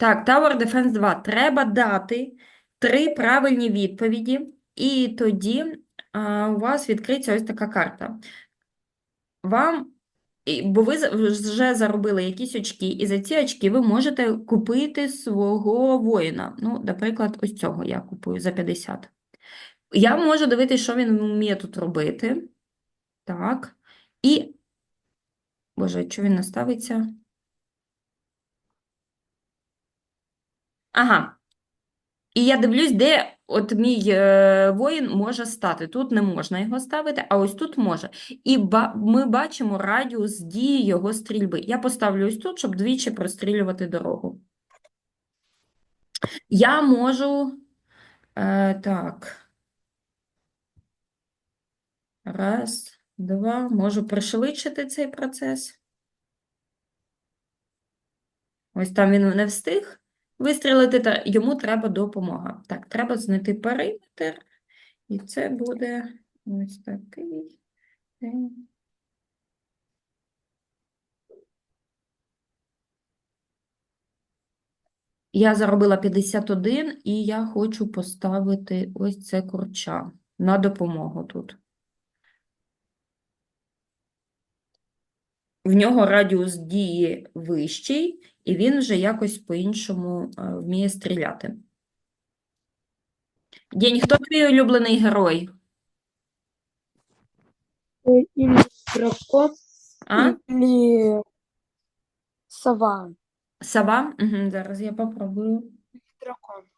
Так, Tower Defense 2. Треба дати три правильні відповіді, і тоді а, у вас відкриється ось така карта. Вам, бо ви вже заробили якісь очки, і за ці очки ви можете купити свого воїна. Ну, наприклад, ось цього я купую за 50. Я можу дивитися, що він вміє тут робити. Так. І, боже, що він наставиться? Ага. І я дивлюсь, де от мій е, воїн може стати. Тут не можна його ставити, а ось тут може. І ба ми бачимо радіус дії його стрільби. Я поставлю ось тут, щоб двічі прострілювати дорогу. Я можу. Е, так. Раз, два. Можу пришвидшити цей процес. Ось там він не встиг вистрілити, та йому треба допомога. Так, треба знайти периметр, і це буде ось такий. Я заробила 51, і я хочу поставити ось це курча на допомогу тут. В нього радіус дії вищий, і він вже якось по-іншому е, вміє стріляти. День, хто твій улюблений герой? Дракон, А? или сова. Сова? Угу, зараз я попробую. Дракон.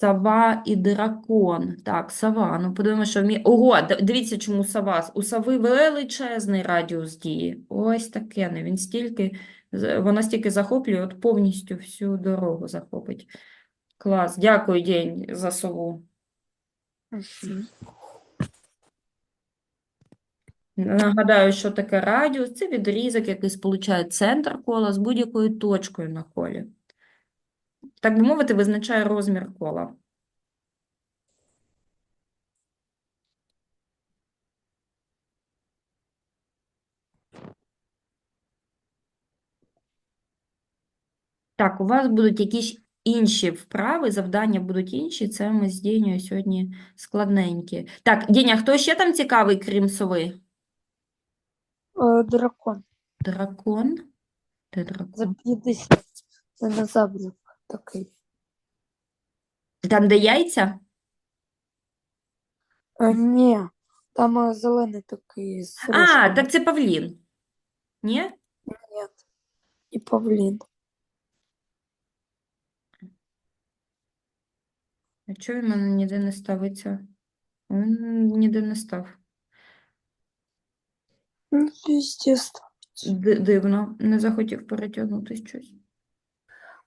Сова і дракон. Так, сова. Ну, подивимося, що вміє. Ого, дивіться, чому сова. У сови величезний радіус дії. Ось таке. не Він стільки, вона стільки захоплює, от повністю всю дорогу захопить. Клас. Дякую, День, за сову. Нагадаю, що таке радіус. Це відрізок, який сполучає центр кола з будь-якою точкою на колі. Так би мовити, визначає розмір кола. Так, у вас будуть якісь інші вправи, завдання будуть інші. Це ми з Дєнею сьогодні складненькі. Так, Дєня, хто ще там цікавий, крім сови? Э, Дракон. Дракон? Де За 50. Динозаврик такий. Там, де яйця? Е, ні, там е, зелений такий з А, рожками. так це павлін. Ні? Ні. І павлін. А чого він в мене ніде не ставиться? Він ніде не став. Ну, Дивно, не захотів перетягнути щось.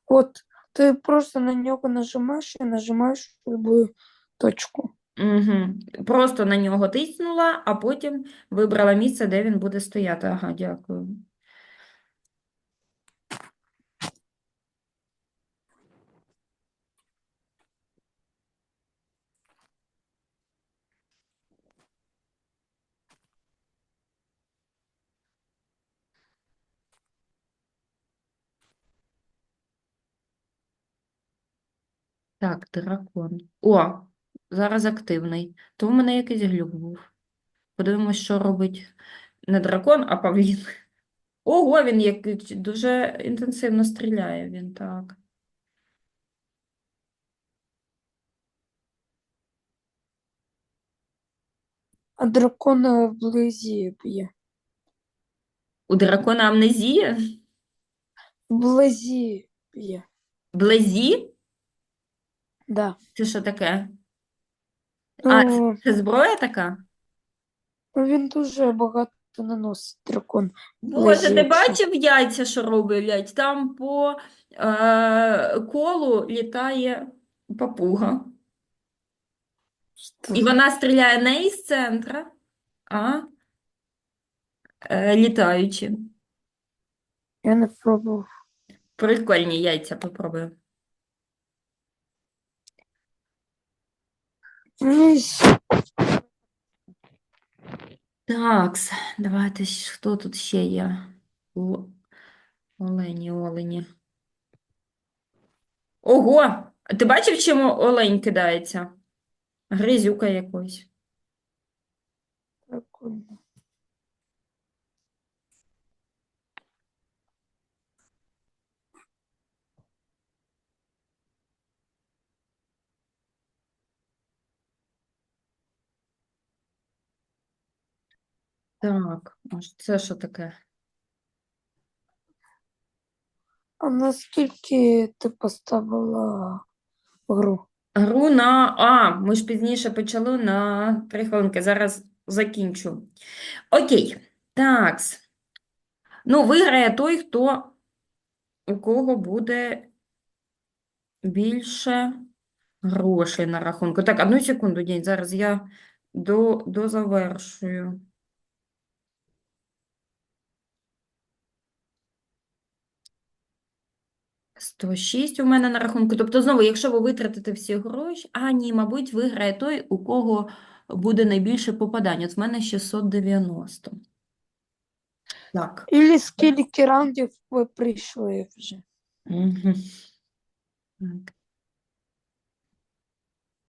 От, ти просто на нього нажимаєш і нажимаєш любую точку. Угу. Просто на нього тиснула, а потім вибрала місце, де він буде стояти. Ага, дякую. Так, дракон. О, зараз активний. То в мене якийсь глюк був. Подивимось, що робить не дракон, а павлін. Ого, він як дуже інтенсивно стріляє він, так. А дракон е, вблизі б'є. У дракона амнезія? Вблизі б'є. Близі? Да. Це що таке? А, це, Ну, це зброя така? він дуже багато наносить дракон. Боже, ти бачив яйця, що роблять? Там по е, колу літає папуга. І вона стріляє не із центра, а е, літаючи. Я не пробував. Прикольні яйця попробую. Так, давайте хто тут ще є? Олені, олені. Ого! Ти бачив, чим олень кидається? Гризюка якось. Прикольно. Так, а це що таке? А наскільки ти поставила гру? Гру на. А, ми ж пізніше почали на три хвилинки. Зараз закінчу. Окей. Такс. Ну, виграє той, хто у кого буде більше грошей на рахунку. Так, одну секунду, день. Зараз я до, дозавершую. Сто шість у мене на рахунку. Тобто, знову, якщо ви витратите всі гроші, а ні, мабуть, виграє той, у кого буде найбільше попадань. От в мене 690. Так. Ілі скільки раундів ви прийшли вже? Угу. Так.